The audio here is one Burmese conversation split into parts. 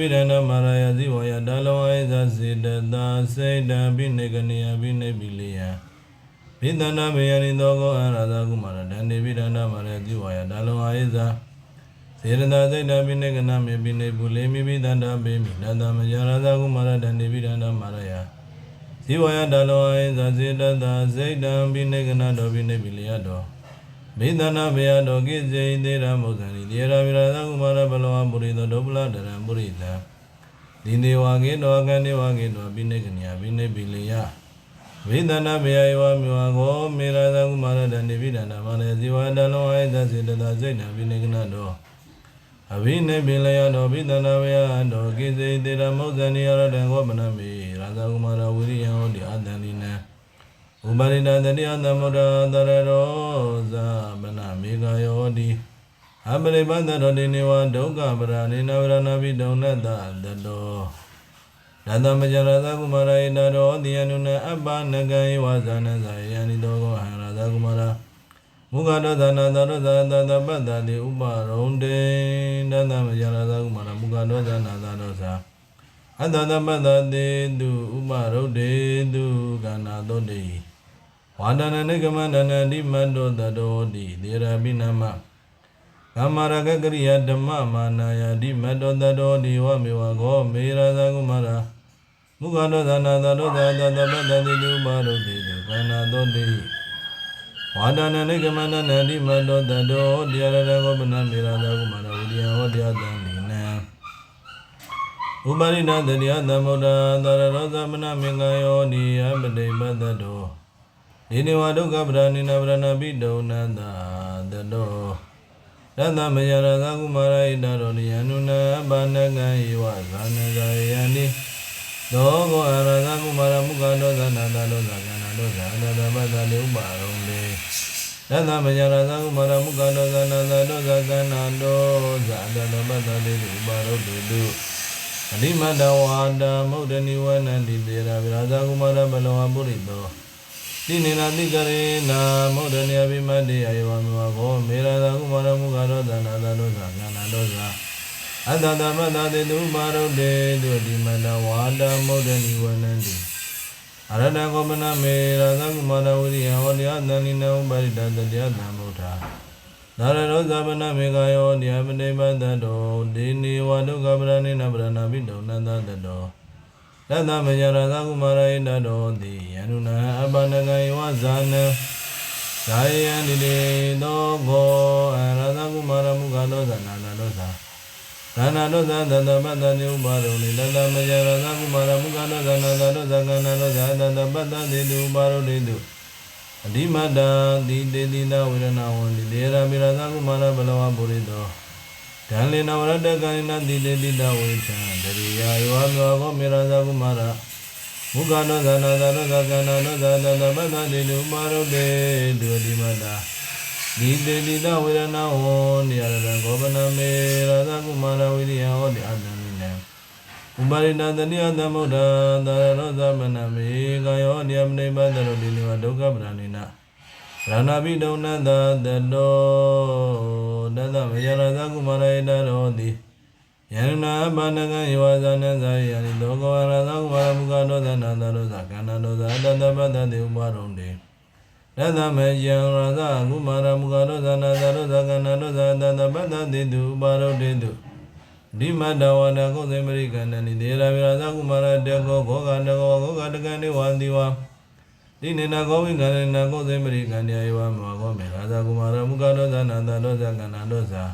ပိဒန္တမာရယဇိဝယတလောဝိဇစေတတာစေတံပိနေကနိယပိနေပိလိယဘိသန္တမေယနိသောကောအရသကုမာရဒန္တိပိဒန္တမာရယဇိဝယတလောဝိဇစေတတာစေတံပိနေကနမေပိနေပုလေမိပိသန္တပေမိနတမယရသကုမာရဒန္တိပိဒန္တမာရယဇိဝယတလောဝိဇစေတတာစေတံပိနေကနတောပိနေပိလိယတော မေတ္တနာဘေယတောကိစေသေရမုဇ္ဇနိတေရဝိရသကုမာရဘလဝပုရိသောဒုပလတရံပုရိသံဒီနေဝကေတောကန္နေဝကေတောပိနေကနိယပိနေပိလေယဝေဒနာဘေယယောမြေဝကောမေရသကုမာရတဏိပိဒနာမလေဇီဝတလောဟိသစေတတစိတ်တံပိနေကနတောအဘိနေပိလေယတောပိဒနာဘေယတောကိစေသေရမုဇ္ဇနိယရတံကောပနမေရာသကုမာရဝိရိယဟောတိအတန္တိနံ ဥပါရိတတတိယသမုဒ္ဒတရရောဇာမနမေဃယောတိအပရိပန္တရောတိနေဝဒုက္ခပရာနေနဝရဏပိဒုံနတတတောဒသမကြရသကုမာရဣတရောတိယနုနအပ္ပနကံဧဝဇာနဇာယန္တိတောကောဟံရသကုမာရမုခတောသနာတရောဇာတတပတ္တတိဥပရုံတေဒသမကြရသကုမာရမုခတောသနာတရောဇာအတ္တတပတ္တတေတုဥပရုဒ္ဒေတုကန္နာသောတေ ဝါဒနာနိကမန္တနာတိမတ္တောတတောတိသေရပိနမကမ္မရကကရိယဓမ္မမာနာယတိမတ္တောတတောတိဝမေဝခောမေရသကုမရမုခတောသနာတတောသတတပတ္တတိတုဥပရုဒ္ဒေတုကန္နာသောတေဝါဒနာနိကမန္တနာတိမတ္တောတတောတိရရကောပနမေရသကုမရဝိရိယဟောတရားတံလိနံဥပါရိဏတတိယသမုဒ္ဒသရရောသမနမင်္ဂယောနိယပတိပတ္တ တောဒီနေဝဒုက္ခပရဏိနဗရဏပိဒုနန္တတတောရတ္တမယရသကုမာရဣတရောနိယနုနဘာနကံယေဝဇာနဇာယန္တိသောကောအရသကုမာရမုခတောသနာတတောသကန္နာတောသအတတပတ္တလေဥပါရုံလေရတ္တမယရသကုမာရမုခတောသနာတတောသကန္နာတောသအတတပတ္တလေဥပါရုံတေတုအနိမတဝါဒမုဒ္ဒနိဝနန္တိသေရဗိရာဇကုမာရဘလဝပုရိသော တိနေနာတိကရေနာမုဒ္ဒနိအဘိမတ္တိအယဝမေဝဘောမေရဇကုမာရမုခရောသနာသလောသကနာလောသအတ္တတမတတေတုမာရုတေတုတိမတဝါဒမုဒ္ဒနိဝနန္တိအရတကောမနမေရဇကုမာရဝိရိယဟောတရားတန်လိနဥပါရိတတတရားတံမုထာနာရရောဇဗနမေဃယောနိယမနေပတတောဒီနေဝဒုက္ခပရဏိနပရဏပိတုနန္တတ တောတတမယရသကုမာရဣတတောတိယန္နုနအပနကယောဇာနံဇာယံဒီလေသောဘောအရသကုမာရမုခတောသနာနာတောသာဒါနာတောသသတ္တပတ္တတိဥပါရုံနိတတမယရသကုမာရမုခတောသနာနာတောသကနာတောသာတတပတ္တတိတုဥပါရုံတိတုအဓိမတတိတေတိနာဝေဒနာဝန္တိတေရမိရသကုမာရဘလဝပုရိသော ဒံလေနဝရတကန္နာတိတေတိတဝေချံတရိယာယောမောဘောမေရသကုမာရမုခနောသနာသနောသကန္နာနောသတတပတ္တတိတုမာရုတေဒုတိမတာဒီတေတိတဝေဒနာဝန္တိရတံကောပနမေရသကုမာရဝိရိယဟောတိအတ္တနိနံဥပါရိတတတိယသမုဒ္ဒသာရောသမနမေကာယောနိယမနိပတ္တရောဒီနိဝဒုက္ခပရဏိန ရဏပိဒုံနတတတောတသမယရသကုမာရယတရောတိယန္နာဘာနကံယောဇာနဇာယနိတောကောရသကုမာရမုခတောသနာတရောသကန္နတောသတတပတ္တတိဥပါရုံတေတသမယံရသကုမာရမုခတောသနာတရောသကန္နတောသတတပတ္တတိတုဥပါရုံတေတုဒီမတဝနာကုသေမရိကန္တနိဒေရဝိရာသကုမာရတေကောဂောကတကောဂောကတကံနေဝန္တိဝါ ဒီနေနာကောဝိကန္တနာကုသေမရိကန္တယေဝမောဂောမေရာသကုမာရမုခတောသနာတတောဇကန္နာတောဇာ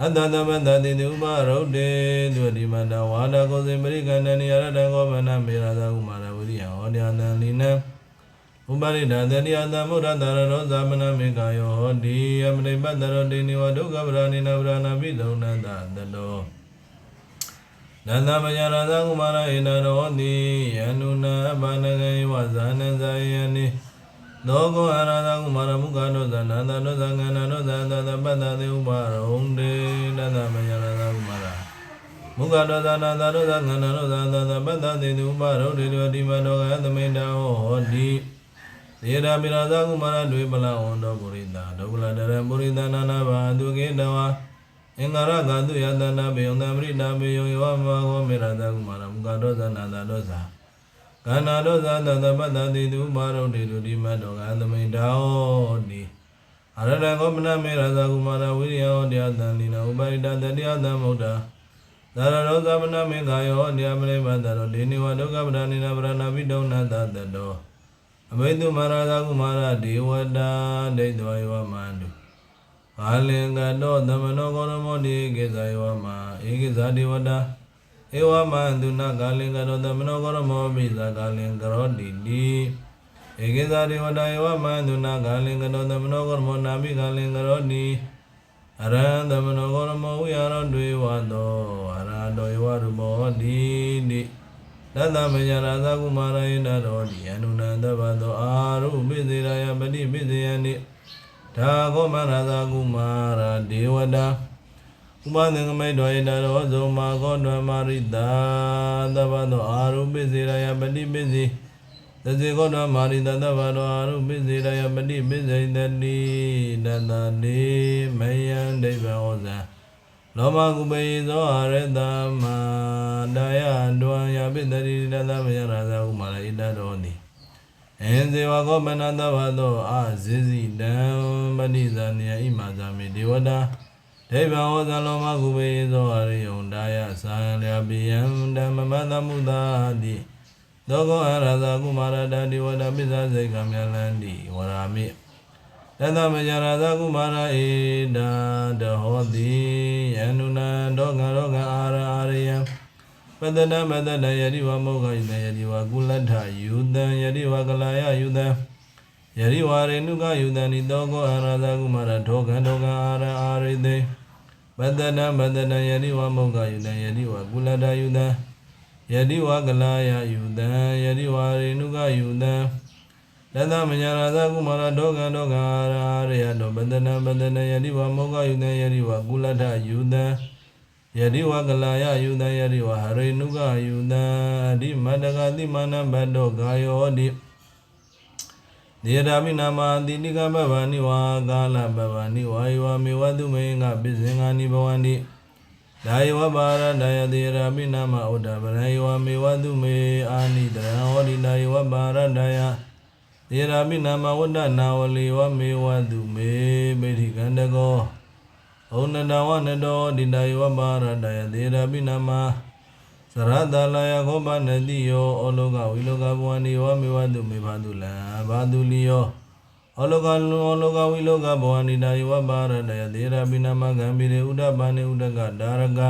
အတ္တတပတ္တတိတုပရုဒ္ဒေသူဒီမတဝါဒကုသေမရိကန္တနိယရတကောဗနမေရာသကုမာရဝိရိယဟောတရားတန်လိနံဥပရိဒတတိယသမုဒ္ဒတရရောသမနမေကာယောဟောတိယမနိပတ္တရောတိနိဝဒုက္ခပရဏိနဗရဏပိသုံနန္တတတော နန္ဒမယရသကုမာရဣန္ဒရောတိယန္နုနာဘာနကေဝဇာနဇာယနိသောကောအရသာကုမာရမုခတောသနန္တတောသငန္နတောသတတပတ္တသေဥပါရုံတေတတမယရသာကုမာရမုခတောသနန္တတောသငန္နတောသတတပတ္တသေဥပါရုံတေတောတိမတောကသမိတဟောတိသေရပိရာသာကုမာရတွေပလဝန္တောပုရိသဒုက္ခလတရပုရိသနာနာဘာဒုကေတဝါ အင်္ဂရကတုယတနာပေယံတမရိတာပေယံယောမဟောမေရသာကုမာရမုခတောသနန္တတောသာကန္နာတောသတတပတ္တသေဥပါရုံတေတောတိမတောကသမိတဟောတိအရတကောမနမေရသာကုမာရဝိရိယဟောတရားတန်လိနဥပါရိတတတရားတံမုဒ္ဒသာရရောသမနမေခာယောတရားမလေးဘတရောဒေနိဝဒုက္ခပဒနိနာပရဏပိတုံနတတတောအဘိဓုမဟာသာကုမာရဒေဝတာဒိဋ္ဌဝယောမန္တု ဘာလင်္ကတောသမနောကောရမောတိကေဇာယောမဧကိဇာဒေဝတာဧဝမန္တုနကာလင်္ကတောသမနောကောရမောပိဇာကာလင်္ကရောတိတိဧကိဇာဒေဝတာဧဝမန္တုနကာလင်္ကတောသမနောကောရမောနာပိကာလင်္ကရောတိအရဟံသမနောကောရမောဝိဟာရောတွေဝတောအရဟတောယဝရမောတိတိတတမညာရာသကုမာရယတတော်ဒီအနုနန္တဘသောအာရုပိစေရာယပတိပိစေယနိ ဒါဂောမရသကုမာရဒေဝတာဥပသင်္ကမိတ်တော်ယတတော်ဇုံမာကောဓမ္မာရိတာတဘသောအာရုပိစေရာယပတိပိစေသဇေကောဓမ္မာရိတတဘသောအာရုပိစေရာယပတိပိစေတတိတတတိမယံဒိဗ္ဗဩဇံလောမကုပေသောအရတမတာယဒွံယပိတတိတသမယရာဇဥမာရဣတတော်နိ အင်းဇေဝကောမနတဘသောအာဇိဇိတံပဋိဇာနိယဣမာဇာမိဒေဝတာဒိဗ္ဗံဟောဇလောမကုပေသောအရိယုံတာယသာလျပိယံဓမ္မမတမုသာတိသောကောအရဇကုမာရတဒေဝတာပိဇာစိတ်ကမြလန္တိဝရာမိတသမယရာသကုမာရဧဒာတဟောတိယန္နုနံဒောကရောကအာရအာရိယံ ပတ္တနမတ္တယတိဝမောဂယတယတိဝကုလထယူတံယတိဝကလာယယူတံယတိဝရေနုကယူတံနိတောကောအာရသကုမာရဒောကဒောကအာရအာရိတေပတ္တနမတ္တယတိဝမောဂယတယတိဝကုလထယူတံယတိဝကလာယယူတံယတိဝရေနုကယူတံတသမညာရာသကုမာရဒောကံဒောကံအာရအာရယတောပတနာပတနာယတိဝမောဂယုတံယတိဝကုလထယုတံ ယတိဝကလာယယုတံယတိဝဟရိနုကယုတံအဓိမတကတိမနဘတ္တောဂါယောတိဒေရမိနာမတိတိကပဗ္ဗာနိဝါကာလပဗ္ဗာနိဝါယဝမေဝတုမေငါပိစင်္ဂာနိဘဝန္တိဒါယဝပါရဒယတေရမိနာမဥဒ္ဒဗရယဝမေဝတုမေအာနိတရဟောတိဒါယဝပါရဒယသေရာပိနာမဝတ္တနာဝလေဝမေဝတုမေမေထိကန္တကော ဩနတဝနတောဒိတယဝပါရတယသေရာပိနာမသရတလာယခောပနတိယောဩလောကဝိလောကဘဝနိဝမေဝတုမေဘာတုလံဘာတုလိယောဩလောကလောဩလောကဝိလောကဘဝနိတယဝပါရတယသေရာပိနာမဂံပိရေဥဒ္ဒပါနေဥဒ္ဒကဒါရက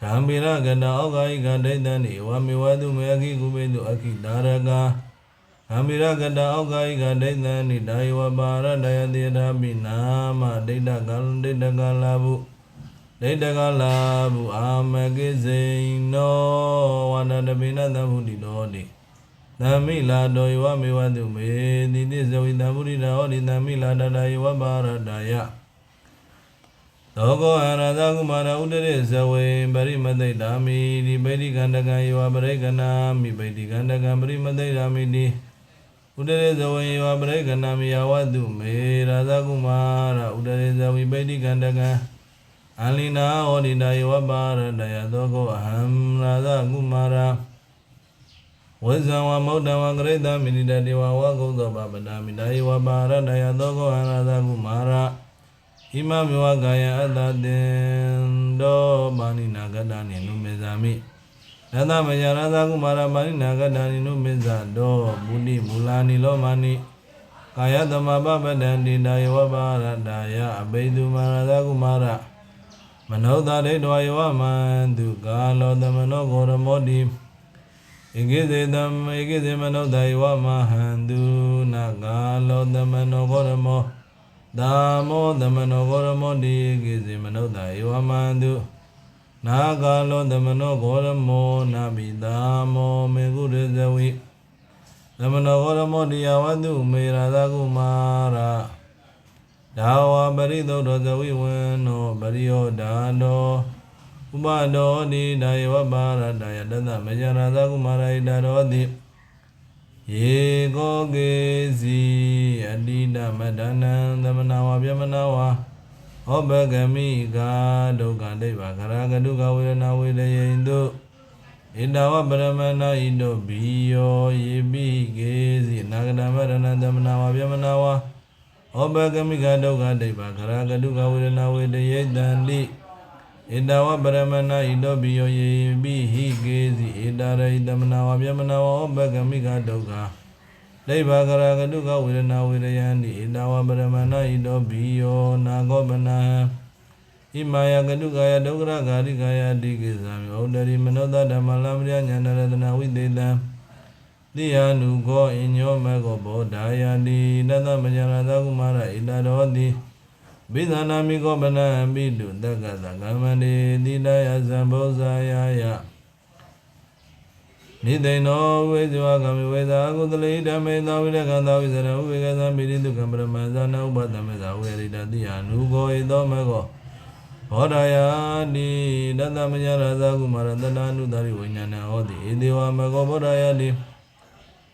ကံပိရကတအောကာယိကဒိဋ္ဌံနိဝမေဝတုမေအခိကုမေတုအခိဒါရက အမိရကတအောက်ကာယကဒိဋ္ဌံနိဒါယဝပါရတယတိရာမိနာမဒိဋ္ဌကံဒိဋ္ဌကလာဘုဒိဋ္ဌကလာဘုအာမကိစိနောဝန္တတပိနသဗ္ဗုတိတော်တိသမိလာတော်ယဝမေဝတုမေတိတိဇဝိတဗုရိတာဟောတိသမိလာတတယဝပါရတယသောကောအရသကုမာရဥဒရေဇဝေပရိမသိတာမိဒီပိဋိကန္တကံယဝပရိကနာမိပိဋိကန္တကံပရိမသိတာမိတိ ဥဒရေဇဝေယောပရိကနာမိယဝတုမေရာဇကုမာရဥဒရေဇဝိပိဋိကန္တကံအလိနာဟောဒီတယောပါရတယသောကောအဟံရာဇကုမာရဝဇံဝမௌတံဝကရိတမိနိတတေဝဝဂုသောပပဒာမိတယေဝပါရတယသောကောအရာဇကုမာရဣမမေဝကာယအတ္တတင်တောပါဏိနာဂတနိနုမေဇာမိ နတမယရသကုမာရမာရိနာဂတာနိနုမစ္ဆတောမုနိမူလာနိလောမနိကာယသမပပတံတိတာယဝပါရတာယအဘိဓုမာရသကုမာရမနောတရေတောယဝမန္တုကာလောသမနောဂောရမောတိဧကိစေတံဧကိစေမနောတယဝမဟန္တုနာကာလောသမနောဂောရမောသာမောသမနောဂောရမောတိဧကိစေမနောတယဝမန္တု နာဂာလောသမနောဂောရမောနာဘိတာမောမေကုရဇဝိသမနောဂောရမောတရားဝတုမေရာသကုမာရဒါဝပရိသုဒ္ဓဇဝိဝေနောပရိယောဒာတောဥပဒောတိဒါယဝပါရတယတသမယရာသကုမာရဣတရောတိယေကောကေစီအတိတမဒနံသမနာဝဗျမနာဝ ဟောဘဂမိကာဒုက္ခဒိဗ္ဗခရာကဒုက္ခဝေဒနာဝေဒယိန္တုဣတဝပရမဏဣတောဘီယောယေပိကေစီနာဂတမရဏသမနာဝဗျမနာဝဩဘဂမိကဒုက္ခဒိဗ္ဗခရာကဒုက္ခဝေဒနာဝေတယေတန္တိဣတဝပရမဏဣတောဘီယောယေပိဟိကေစီဣတရဟိသမနာဝဗျမနာဝဩဘဂမိကဒုက္ခ ဒိဗ္ဗခရာကဒုက္ခဝေဒနာဝေတယန္တိဣတဝပရမဏဣတောဘီယောနာဂောပနံဣမာယကတုကာယဒုက္ခရဂာရိကာယအတိကိသံဩဒရိမနောတဓမ္မလမ္မရညာဏရတနာဝိသေတံတိယနုကောအညောမေကောဘောဓာယတိတသမညာရသကုမာရဣတရောတိဘိသနာမိကောပနံပိတုတက္ကသကမ္မန္တိတိတယဇံဘောဇာယယ နိသိဏောဝေဇဝကမိဝေသာကုသလေဓမ္မေသာဝိရကံသာဝိဇရဥဝေကသံပိရိတုကံပရမဇာနဥပတမေသာဝေရိတတိယနုကောဣသောမေကောဘောဓာယာတိတတမညာရသကုမာရတတနုတာရိဝိညာဏဟောတိဧဒေဝမေကောဘောဓာယာတိ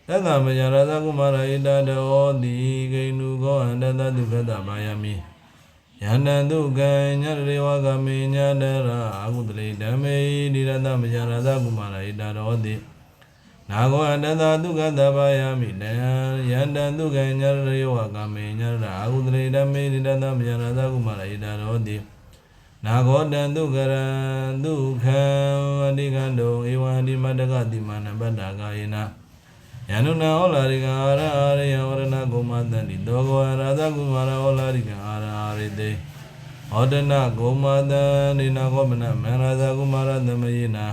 တတမညာရသကုမာရဣတတဟောတိဂိဏုကောအန္တတတုခတဘာယမိယန္တံတုကံညရေဝကမေညတရာအာဟုတလေဓမ္မေဒီရတမညာရသကုမာရဣတတဟောတိ နာဂောအန္တတတုခတဘာယမိနံယန္တံတုကံညရေဝကမေညရာအာဟုတလေဓမ္မေဒီရတမညာရသကုမာရဣတတဟောတိနာဂောတံဒုက္ခရံဒုက္ခံအတိကံတုံဧဝံဒီမတ္တကတိမနပတ္တာကာယေနယန္နုနာဟောလာရိကအာရအာရယဝရဏဂုမတန္တိတောကောရာသကုမာရဟောလာရိကအာရအာရိတေဟောတနာဂုမတန္တိနာကောမနမန္ရာသကုမာရသမယေနာ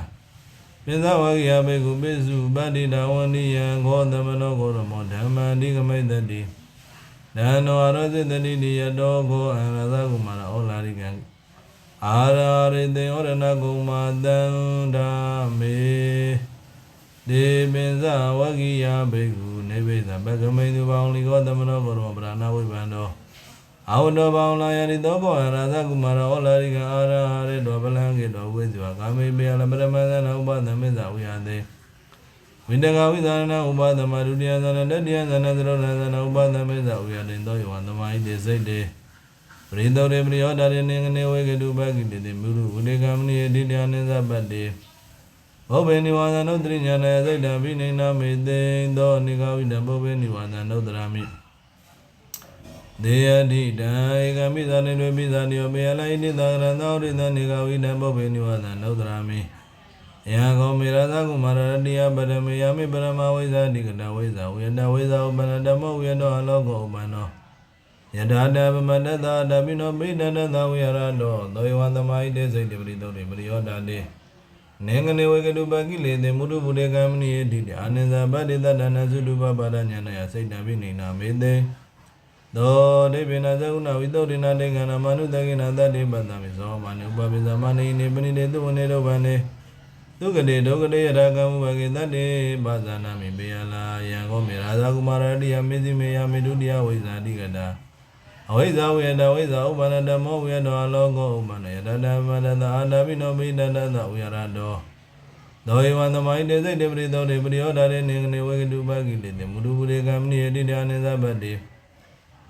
ပိသဝဂိယဘေကုပိစုပတ္တိတဝန္တိယံခောသမနောဂောရမောဓမ္မန္တိကမိတ္တိဒန္နောအရောစေတတိတိယတောခောအရသကုမာရဟောလာရိကံအာရာရိတေဩရဏဂုံမာတန္ဓာမေဒေပင်ဇဝဂိယဘေကုနေဝိသဘဂမိန်သူပေါင်းလီကောသမနောဘောရမပရဏဝိဗန္တော အာဝတ္တပေါင်းလာယရိတောကောရာသကုမာရောဩလာရိကအာရာရိတောပလံကေတောဝိဇဝကာမေပေယလပရမသနာဥပသမစ္ဆဝိယတေဝိတကဝိသနာဥပသမဒုတိယသနာတတိယသနာသရောသနာဥပသမစ္ဆဝိယတေသောယောသမာဟိတေစိတ်တေပရိသောရေပရိယောတာရေနေငနေဝေကတုပကိတေမုရုဝိလေကမနိယတိတယနိသပတ္တေဘောဘေနိဝါဒနုတ္တိညာနယစိတ်တံပိနေနာမေတေသောနိဂဝိတံဘောဘေနိဝါဒနုတ္တရာမိ ဒေယတိတံဧကမိသနေတွေပိသနိယောမေယလိုက်နိသာရသောရိသနိဂဝိတံဘောဘေနိဝါဒနုတ္တရာမိယံကောမေရသကုမာရတယပရမေယမိပရမဝိဇာတိကတဝိဇာဝေနဝိဇာဥပနဓမ္မဝေနောအလောကောဥပနောယထာတပမတတတပိနောပိတတသဝေရတောသောယဝသမိုင်းတေစိတ်တပရိသုတ်တေပရိယောတာတေနေငနေဝေကတုပကိလေတေမုဒုဗုဒေကမနိယေတိတေအာနန္ဇဗတ္တိတတနာသုတုပပါဒညာနယစိတ်တပိနေနာမေတေ သောဒိဗေနသကုဏဝိသုဒ္ဓိနာတေကနာမနုတကိနာတတ္တိပတ္တမိသောမနုပပိသမနိနေပဏိတေသူဝနေတောဗန္နေဒုက္ကတေဒုက္ကတေယထာကမုဘဂေတတ္တေပါဇာနာမိပေယလာယံကောမေရာဇာကုမာရတိယမေသိမေယမေတုတိယဝိဇာတိကတာအဝိဇ္ဇဝေဒဝိဇ္ဇဥပါဒဓမ္မောဝေတောအလောကောဥပါနယတတမတတအာတပိနောပိတတသဝေရတောသောဧဝံသမိုင်းတေစိတ်တေပရိသောတေပရိယောဓာရေနေကနေဝေကတုပကိတေတေမုဒုပုရေကမနိယတိတယနိသဗ္ဗတိ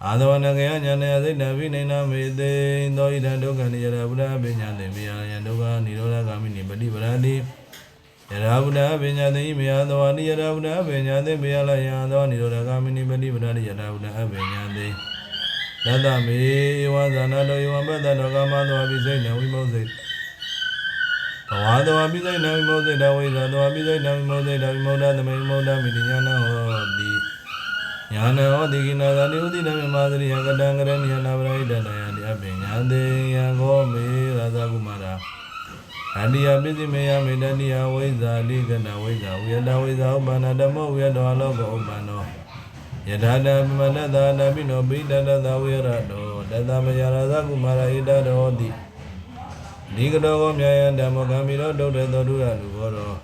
အာသဝနကယညာနယစိတ်တပိနေနာမေတေသောဣဒံဒုက္ခနိယရဗုဒ္ဓပညာတေမေယယံဒုက္ခនិရောဓဂာမိနိပฏิပရတိယရာဗုဒ္ဓပညာတေမေယသောနိယရာဗုဒ္ဓပညာတေမေယလယံသောនិရောဓဂာမိနိပฏิပရတိယရာဗုဒ္ဓပညာတေ တတမေဝဇာနာတောယဝပတ္တတောကာမသောပိစိတ်နဝိမုတ်စိတ်ဘဝသောပိစိတ်နဝိမုတ်စိတ်တဝိဇာသောပိစိတ်နဝိမုတ်စိတ်တဝိမုတ်တသမိမုတ်တမိတိညာနာဟောတိ ညာနာဟောတိကိနာသတိဥတိနမေမာသရိယကတံကရဏိယနာပရိဒတယတိအပညာတေယံကောမေရာဇကုမာရာအတ္တိယပိစိမေယမေတ္တိယဝိဇာလိကတဝိဇာဝိယတဝိဇာဥပ္ပန္နဓမ္မောဝိယတောအလောကောဥပ္ပန္နောယထာတပမတတနာပိနောပိတတသဝေရတောတသမယရာဇကုမာရဣတတောတိဒီကတော်ကောမြယံဓမ္မကံမိတော်ဒုတ်တဲ့သောတုရလူဘောတော်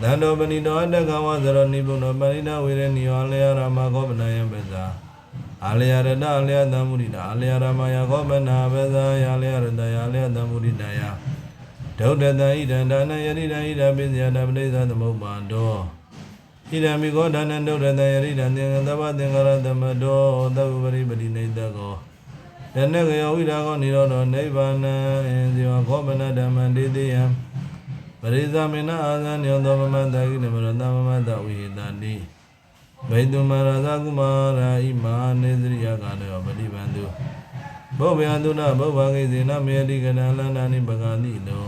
ဩသန္တောပဏိတောအတ္တကဝသရောနိဗ္ဗုနောပဏိတဝေရဏီယောအလယရမခောပနယံပဇာအာလယရတအလယတံမုဒိတာအာလယရမယခောပနာပဇာယာလယရတယာလယတံမုဒိတယဒုဒ္ဒတံဣဒံဒါနယရိတံဣဒံပိစယတပရိသသမုပ္ပါတောဣဒံမိခောဒါနံဒုဒ္ဒတံယရိတံသင်္ကသဗ္ဗသင်္ကာရသမတောသဗ္ဗပရိပတိနေတကောတဏ္ဍကယောဝိဒါကောនិရောဓောနိဗ္ဗာနံဇေဝခောပနဓမ္မံတေတိယံ ပရိသမင်နာအာဇန်ညောသောမမတ္တကိနမရတမမတ္တဝိဟိတတိဘိတုမရသကုမာရာဣမာနေသရိယကာလယောပฏิပန္တုဘောဗျာတုနာဘောဘာကိစေနမေတိကနလန္တာနိပဂာတိတော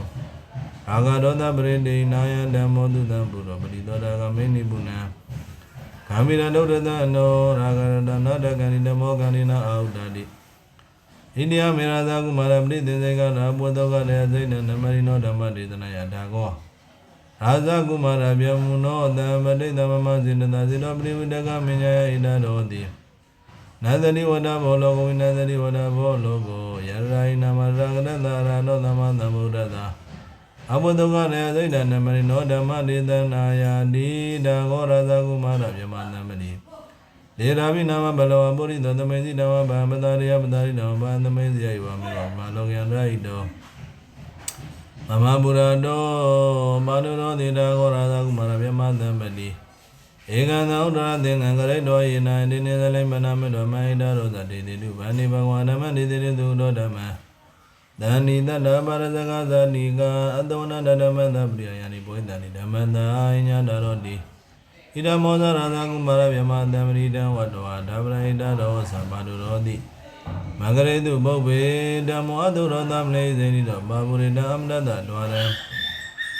အာဂဒောတပရိတေနာယဓမ္မောတုတံပုရောပရိသောတာကမေနိပုဏံဂာမိရဒုဒ္ဒတအနောရာဂရတနာတကဏိဓမ္မောကဏိနာအာဟုတတိ ဣန္ဒိယမေရသာကုမာရပရိသေစေကရာဘောတောကရေစိတ်နနမရိနောဓမ္မဒေသနာယဒါကောရာဇကုမာရဗျမုနောတံပဋိသမမဇိနတာဇိနောပရိဝိတကမညာယဣဒတော်တိနန္တတိဝဒဘောလောကဝိနန္တတိဝဒဘောလောကောယရာယနာမရဂရတရာနောသမသမ္ဗုဒ္ဓတာအဘုဒ္ဓကရေစိတ်နနမရိနောဓမ္မဒေသနာယတိဒါကောရာဇကုမာရဗျမနမ တိဒေရာဘိနာမဘလဝပုရိသသမေစီတဝဗံပတာရိယပတာရိတောဗံသမေစီယိဝမေဝမလောကယန္တရိတောမမဗုရတောမာနုရောဒေတာဂောရာသကုမာရဗျမသံပတိဧကံသဥဒ္ဒရသင်္ကံကရိတောယေနဣတိနေသလိမနာမေတောမဟိတရောသတေတိတုဗန္တိဘဂဝါဓမ္မတေတိတုတောဓမ္မသန္နိတတ္တပါရဇဂသတိကအတဝနတဓမ္မသပရိယယာနိဘောဓာနိဓမ္မတအညတရောတိ ဣဒမောဇရာဇကုမာရဗျမတံပရိတံဝတ္တဝါဓဗ္ဗရိတရောသဗ္ဗတုရောတိမဂရေတုပုပ္ပေဓမ္မောအတုရောသမလေဇေနိတောဘာပုရိတံအမတတဒွာရံ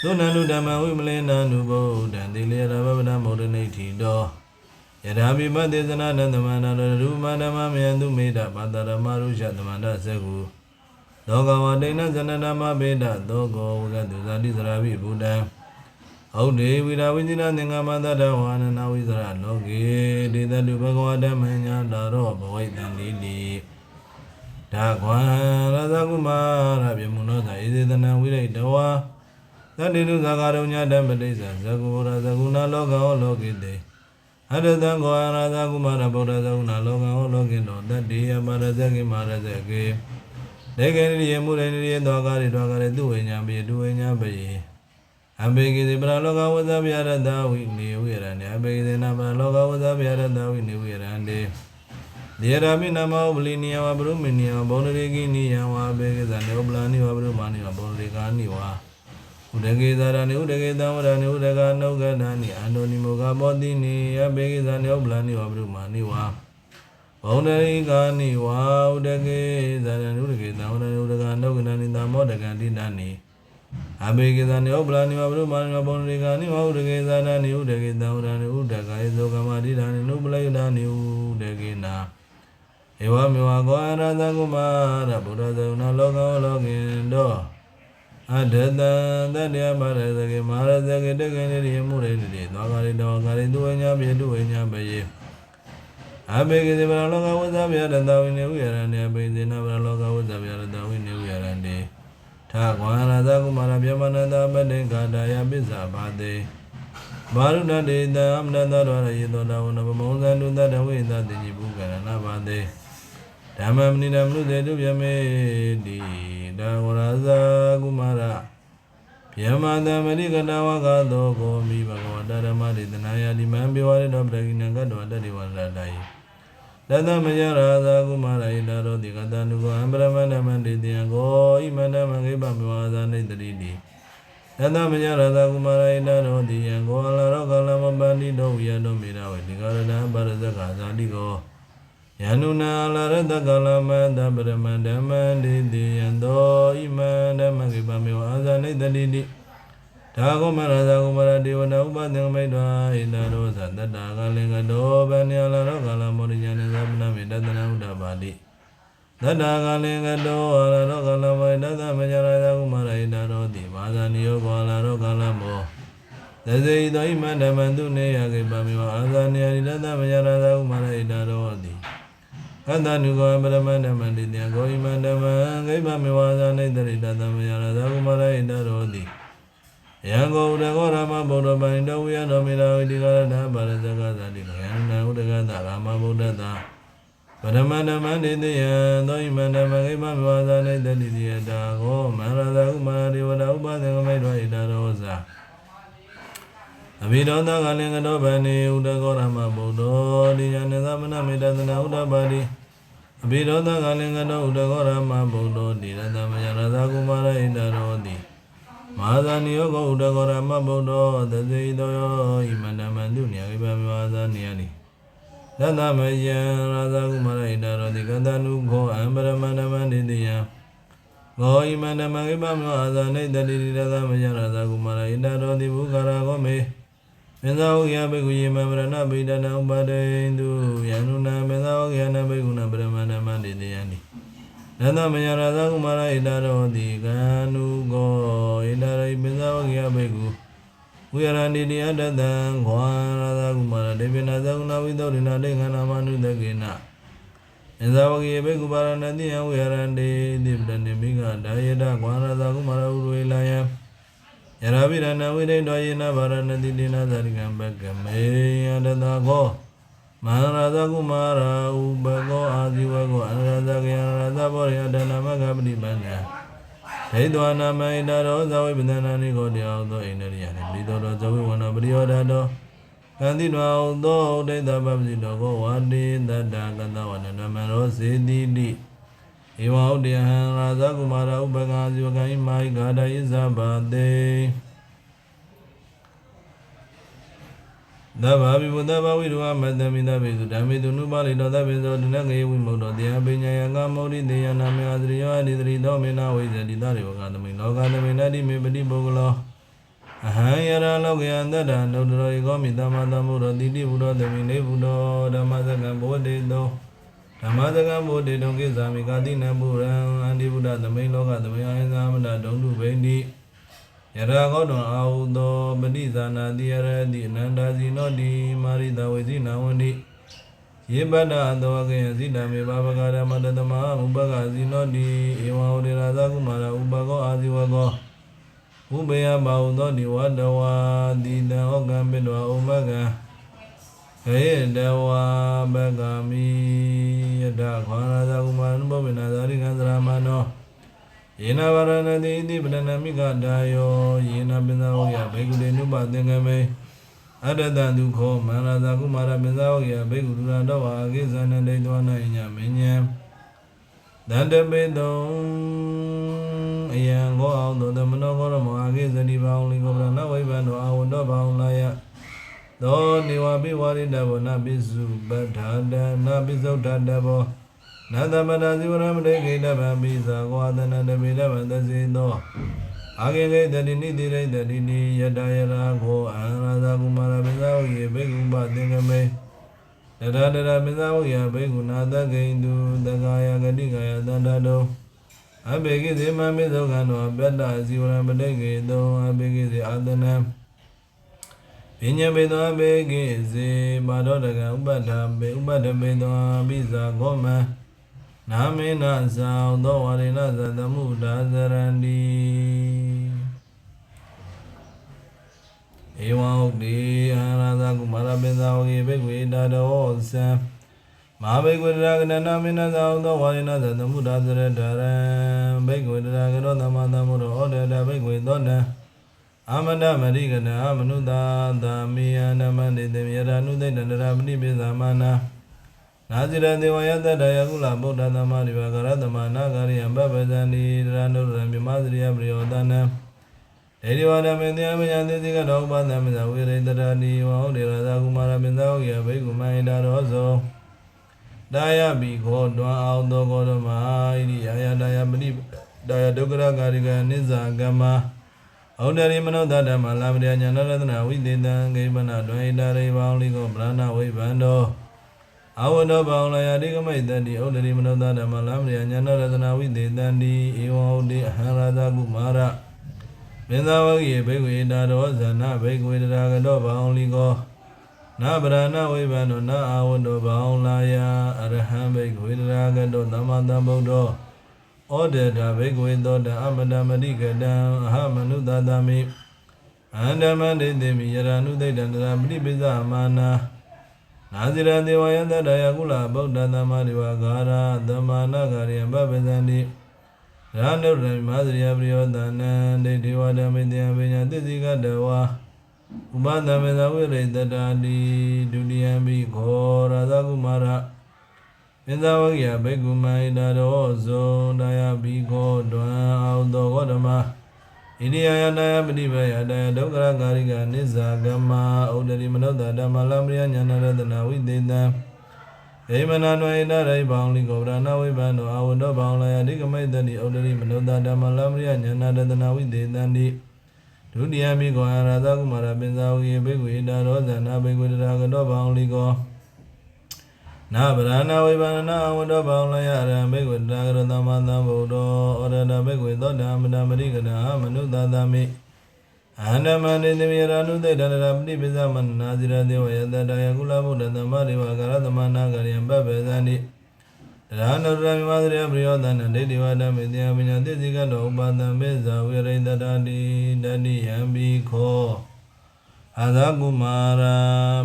သုဏန္တုဓမ္မဝိမလေနန္တုဗုဒ္ဓံတိလေရဘဗဒမောဒနိဋ္ဌိတောယထာပိပတေသနာနန္တမနာရူမဓမ္မမယန္တုမေတ္တပါတရမရုရှသမန္တသကုလောကဝတိဏဇနဓမ္မဗေဒသောကောဝကတုဇာတိသရာပိဗုဒ္ဓံ ဟုတ်တယ်ဝိရာဝိဇိနာသင်္ကမတတဝါနနာဝိဇရလောကေဒေတတုဘဂဝဓမ္မညာတာရောဘဝိတံလိလိဒါကွာရသကုမာရပြမုနောသာဣဇေတနံဝိရိတဝါသတ္တိတုဇာကရုံညာဓမ္မတိစ္ဆဇဂုရဇဂုနာလောကောလောကိတေအရတံကောရသကုမာရဗုဒ္ဓဇဂုနာလောကောလောကိတောတတ္တိယမရဇကိမာရဇကေဒေကေရိယမုရိရိယသောကာရိသောကာရိသူဝိညာပိသူဝိညာပိ အဘေကိစေပရလောကဝဇ္ဇဗျာရတဝိနေဝိရဏေအဘေကိစေနာပရလောကဝဇ္ဇဗျာရတဝိနေဝိရဏေဒေရမိနမောပလီနိယဝဘရုမိနိယဘောနရေကိနိယဝအဘေကိဇာနေပလာနိဝဘရုမာနိဝဘောနရေကာနိဝဥဒကေဇာရနိဥဒကေသံဝရနိဥဒကနုကဒာနိအန္တောနိမောကဘောတိနိအဘေကိဇာနေပလာနိဝဘရုမာနိဝဘောနရေကာနိဝဥဒကေဇာရနိဥဒကေသံဝရနိဥဒကနုကဒာနိသမောဒကံတိနာနိ အဘေကေသနိဩပလာနိဝဘုမာနိဝဘုံရေကနိဝဥဒကေသနာနိဥဒကေသံဝရနိဥဒကာယေသောကမတိဒါနိနုပလေဒာနိဥဒကေနာဧဝမေဝကောအရသကုမာရဗုဒ္ဓဇေနလောကောလောကိတောအဒတံတတ္တယမရဇကေမာရဇကေတကေနိရိမုရိနိသောကာရိတောကာရိတုဝိညာပြေတုဝိညာပယေအဘေကေဇေဗရလောကဝဇ္ဇဗျာရတဝိနေဝိရဏေအဘေဇေနဗရလောကဝဇ္ဇဗျာရတဝိနေဝိရဏေ ထာဂဝါရသကုမာရပြမနတပတိကာတာယပိစ္ဆာဘာတေဘာရုဏတေတံအမနတရောရယေသောတဝနဗမုံဇန္တုတတဝိသတိညိပုကရဏဘာတေဓမ္မမနိဓမ္မနုတေတုပြမေတိဒါဝရဇကုမာရပြမတံမရိကတဝကသောကိုမိဘဂဝတဓမ္မဒေသနာယတိမံပြောရတောပရကိနံကတောတတိဝရတယ တသမယရာဇကုမာရဣတရောတိကတန္တုကောအံပရမဏမန္တိတယံကိုဣမန္တမဂိပမေဝါဇာနိတတိတိတသမယရာဇကုမာရဣတရောတိယံကိုအလရောကလမပန္တိတောဝိယတောမေရဝေဒီကရဏပါရဇကဇာတိကောယန္နုနာအလရတကလမတပရမဓမ္မန္တိတိယံသောဣမန္တမဂိပမေဝါဇာနိတတိတိ ဒါဂောမရဇာကုမရဒေဝနာဥပသင်္မိတ်တော်ဣန္ဒရောသတတ္တာကလင်္ကတောဗန္ညလာရောကလမောရိညာနေသဗ္ဗနမေတတနာဥဒ္ဒပါတိတတ္တာကလင်္ကတောအရရောကလမောတသမညရာဇာကုမရဣန္ဒရောတိဘာဇာနိယောကောအရရောကလမောသဇေဣတောဣမန္တမန္တုနေယကေပမေဝအာဇာနိယရိတသမညရာဇာကုမရဣန္ဒရောတိအတ္တနုကောပရမဏမန္တိတံကိုဣမန္တမံဂိပမေဝါဇာနိတရိတသမယရာဇာကုမရဣန္ဒရောတိ ယံကိုဥဒကောရမဗုဒ္ဓပန္တောဝိယတော်မေတ္တာဝိတိကရဏပါရဇဂသတိယံနဥဒကတရာမဗုဒ္ဓတာပရမဏမန္တိတယံသောဣမန္တမဂိမမေဝဇာနေတတိတိယတာဟောမရဇဥမာရိဝဒဥပသင်္ကမိတ်တော်ဣတရောဇာအဘိဓောတကလင်္ကတောဗန္နေဥဒကောရမဗုဒ္ဓောတိယနေသမနမေတ္တနာဥဒ္ဓပါတိအဘိဓောတကလင်္ကတောဥဒကောရမဗုဒ္ဓောတိရတမယရဇကုမာရဣတရောတိ မဟာဇာနိယောကိုဥဒကောရမဗုဒ္ဓောသဇေတောယောဣမန္တမန္တုညေဘမဟာဇာနိယနိသတ္တမယံရာဇကုမာရဣတရောတိကတနုခောအံပရမန္တမန္တိတိယံဂောဣမန္တမဂိပမဟာဇာနိတတိတိရသမယရာဇကုမာရဣတရောတိဘုခရာကောမေမင်းသာဝယဘေကုယေမဗရဏပိဒနာဥပဒေတုယန္နုနာမင်းသာဝယနာဘေကုဏပရမန္တမန္တိတိယံနိ နန္ဒမယရာဇကုမာရဣတရောတိကံနုကောဣတရိပိဇဝကိယဘေကုဝိရဏိတိအတတံခွာရာဇကုမာရဒေဝနာဇကုနာဝိသောရိနာတေခန္ဓာမနုတကေနဣဇဝကိယဘေကုပါရဏတိယဝိရဏတိတိပတနိမိကဒါယတခွာရာဇကုမာရဥရဝေလာယယရာပိရဏဝိရိတောယေနဗာရဏတိတိနာဇာရိကံပကမေယတတကော မဟာရာဇကုမာရဥပကောအာဇိဝကောအနရဇကယရာဇဘောရယတနာမကပတိပန္နဒိဋ္ဌဝနာမိတရောဇဝိပဒနာနိကိုတောသောအိန္ဒရိယနိပိတောသောဇဝိဝနပရိယောဒတောကံတိတောသောဒိဋ္ဌပပစီတောကိုဝါတိတတ္တကတဝနနမရောစေတိတိဧဝဟုတ်တယဟံရာဇကုမာရဥပကာဇိဝကံဣမာဟိဂါဒယိဇဘာတေ သဗ္ဗဗိဘုဒ္ဓဘာဝိရဝမတ္တမိတဗေစုဓမ္မေတုနုပါလိတောသဗ္ဗေသောဒနကေဝိမုတ်တောတရားပညာယကမௌရိတေယနာမေအသရိယောအတိတရိသောမေနဝိဇ္ဇတိတရေဝကသမိလောကသမိနတိမေပတိပုဂ္ဂလောအဟံယရလောကယံတတ္တနုတ္တရောဧကောမိသမ္မာသမ္ဗုရောတိတိဘုရောသမိနေဘုရောဓမ္မစကံဘောဓိတောဓမ္မစကံဘောဓိတောကိဇာမိကာတိနံဘုရံအန္တိဘုဒ္ဓသမိလောကသမိအယံသမဏဒုံတုဗိန္တိ ယရဂောတောအာဟုသောပฏิဇာနာတိယရတိအနန္တာဇီနောတိမာရိတဝေဇိနာဝန္တိယေပတ္တအတောကေယဇိတမေဘာဝကရမတတမဥပကဇီနောတိဧဝံဟောတိရာဇကုမာရဥပကောအာဇိဝကောဥပေယဘာဟုသောတိဝတဝါတိတံဩကံပိတောဥမကံခေတဝါဘဂမိယတခောရာဇကုမာရနုဘောဝိနာဇာရိကံသရမနော ယေနဝရဏတိတိပဒနာမိကဒါယောယေနပင်ဇာဝယဘေကုလေနုပသင်္ကမေအတ္တတဒုခောမန္လာဇာကုမာရပင်ဇာဝယဘေကုရဏတောဝါအကိဇာနတေတောနယညမညံတန္တပေတောအယံကောအောင်သောသမနောကောရမောအကိဇတိဘောင်းလီကောဗရဏဝိဗံတောအာဝတ္တဘောင်းလာယသောနေဝပိဝရိတဘောနပိစုပဋ္ဌာတနာပိစုဒ္ဓတဘော နတမတဇိဝရမတေကိတဗံပိဇာကောအသနတမေတဗံသစေသောအာဂေကေတတိနိတိရိတတိနိယတယရာခောအံရာဇကုမာရပိဇာဝေဘေကုပသင်္ကမေတရတရပိဇာဝေဘေကုနာတကိန္တုတကာယဂတိကာယတန္တတောအဘေကိစေမမေသောကံတော်ပတ္တဇိဝရမတေကေသောအဘေကိစေအာသနံပညာပေသောအဘေကိစေမာဒောတကံဥပတ္ထမေဥပတ္ထမေသောပိဇာခောမံ နာမေနဇာသောဝရိဏဇတမှုဒါဇရန္တိဧဝံဟုတ်တိအာရသာကုမာရပင်သာဝေဘေကွေတာတောသံမဟာဘေကွေတရာကနနာမေနဇာသောဝရိဏဇတမှုဒါဇရတရံဘေကွေတရာကရောသမသမှုရောဩဒေတဘေကွေသောနံအာမန္တမရိကနာမနုသာသာမေယနမန္တေတေယရာနုသိတန္တရာမဏိပိသမ္မာနာ နာဇိရတေဝယတတယကုလဗုဒ္ဓသမရိဝကရတမနာဂရိယပပဇန္တိရဏုရံမြမသရိယပရိယောတနံဒေဒီဝရမေတ္တယမယသေတိကတော့ပသမဇဝိရိတရဏီဝဟောဒေရသာကုမာရမင်းသောယဘိကုမဟိတာရောဇောတာယဘိခောတွာအောင်သောကောဓမဣရိယာယတာယပတိတာယဒုက္ခရကာရိကနိစ္စကမ္မဩဒရိမနောတဓမ္မလာမရိယညာနရတနာဝိသေတံဂိမနတွင်ဣတာရိဘောင်းလိကောဗရဏဝိဗန္တော အဝတောဘောင်လယာတိကမိတ်တတိဩဒရိမနောသဓမ္မလမရိယညာဏရတနာဝိသေတန္တိဧဝံဟုတ်တိအဟံရာဇကုမာရမင်းသာဝကိဘေကွေတာရောဇဏဘေကွေတရာကတောဘောင်လီကောနဗရဏဝိဗန္တောနအာဝတောဘောင်လာယအရဟံဘေကွေတရာကတောသမ္မာသမ္ဗုဒ္ဓောဩဒေတာဘေကွေသောတအမတမတိကတံအဟမနုတသမိအန္တမတေတိမိယရနုဒိဋ္ဌန္တရာပရိပိသမာနာ နာဇိရဒေဝယန္တတယကုလဗုဒ္ဓသမ္မာရိဝဂါရသမ္မာနာဂရိယပပဇန္တိရာနုရမသရိယပရိယောတနံဒိဋ္ဌိဝဓမ္မိတယပညာသစ္စိကတဝါဥပဒမေသဝိရိတတာတိဒုတိယမိခောရာဇကုမာရပင်ဇဝကိယဘိက္ခုမိုင်တာရောဇုံတယဘိခောတွံအောင်သောဂေါတမ ဣရိယယတယပฏิပယတယဒုက္ခရကာရိကနိစ္စကမဥဒတိမနုဿဓမ္မလမရိယညာနရတနာဝိသေတံဧမနာနဝေနရိဘောင်လိကောဗရဏဝိဘန္တောအာဝတ္တဘောင်လယအဓိကမိတ်တတိဥဒတိမနုဿဓမ္မလမရိယညာနရတနာဝိသေတံတိဒုတိယမိကောအရာသကုမာရပင်ဇာဝေဘိက္ခုဣတာရောဇနာဘိက္ခုတရာကတော့ဘောင်လိကော နာဗရဏဝိပန္နဝတ္တဘောင်လယရံဘေကွတရာဂရသမသံဗုဒ္ဓောဩရတဘေကွသောတာမတမရိကနာမနုဿသမိအန္တမန္တိသမိရဏုတေတရပတိပိသမနာဇိရတေဝယတတယကုလဗုဒ္ဓသမ္မာရိဝကာရသမနာကရိယံပပေသန္တိတရားနုရမိမသရိယပရိယောသနဒိဋ္ဌိဝဒမေတယပညာတိစိကတောဥပါဒံမေဇာဝိရိတတာတိတတိယံဘိခော အာသကုမာရာ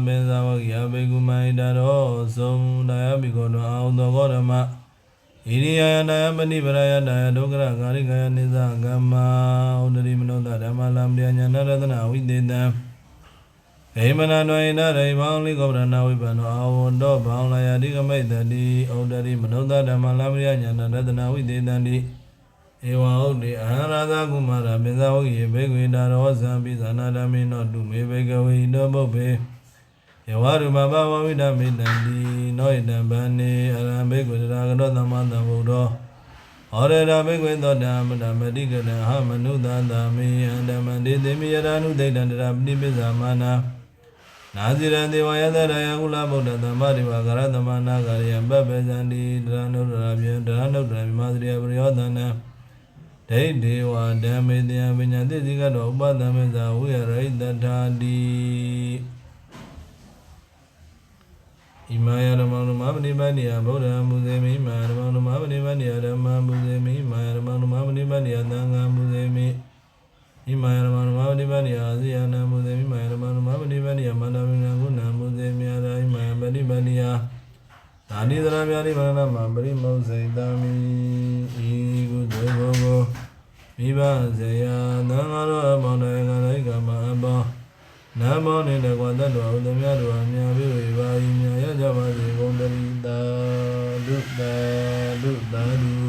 မေဇဝကိယဘေကုမိုင်တရောသုံတာယပိကောတောအောင်သောဂေါရမဣရိယယတယပฏิပရယတယဒုက္ခရကာရိကယနိသကမ္မာဥဒတိမနောတဓမ္မလံပညာညာရတနာဝိသေတံဣမနာနဝိနရိဘောင်လိကောဗရဏဝိပန္နောအာဝန္တောဘောင်လယတိကမိတ်တတိဥဒတိမနောတဓမ္မလံပညာညာရတနာဝိသေတံတိ ဧဝဟုတ်တိအဟံရာဇကုမာရပိဇဝိယေဘေကွေတာရောဇံပိဇာနာဓမေနောတုမေဘေကဝေတောပုပ္ပေယဝရူပဘဝဝိဒမေတံတိနောဣတံဗန္နေအရံဘေကွေတရာကတောသမ္မာသမ္ဗုဒ္ဓောဟောရတာဘေကွေသောတာမတမတိကတံဟမနုဿတာမေအန္တမန္တေသေမိယရာနုဒိဋ္ဌန္တရာပတိပိဇာမာနာနာဇိရံဒေဝယတရယကုလဗုဒ္ဓသမ္မာရိဝကာရသမနာကာရိယံပပ္ပဇန္တိတရဏုရဗျံတရဏုတရမိမသရိယပရိယောသနံ ဒိဋ္ဌိဝဓမ္မေတယပညာတိစိကတောဥပဒမေဇာဝိရရိတထာတိဣမယရမောနမပနိပန္နိယဗုဒ္ဓံမူဇေမိဣမယရမောနမပနိပန္နိယဓမ္မံမူဇေမိဣမယရမောနမပနိပန္နိယသံဃံမူဇေမိဣမယရမောနမပနိပန္နိယအာဇိယနာမူဇေမိဣမယရမောနမပနိပန္နိယမန္တဝိနဂုဏံမူဇေမိယရာဣမယပနိပန္နိယ သာနိသရမြာတိမရဏမပရိမုဇိတမိဤကုသိုလ်ဘောကိုမိဘဇေယသံဃာရောအပေါင်းတိုင်းကလည်းကမအပေါင်းနမောနေတကွာတတ်တော်ဥဒမြတော်အမြာပြဝေပါဤမြာရကြပါစေကုန်တရိတာဒုတာဒုတာဒု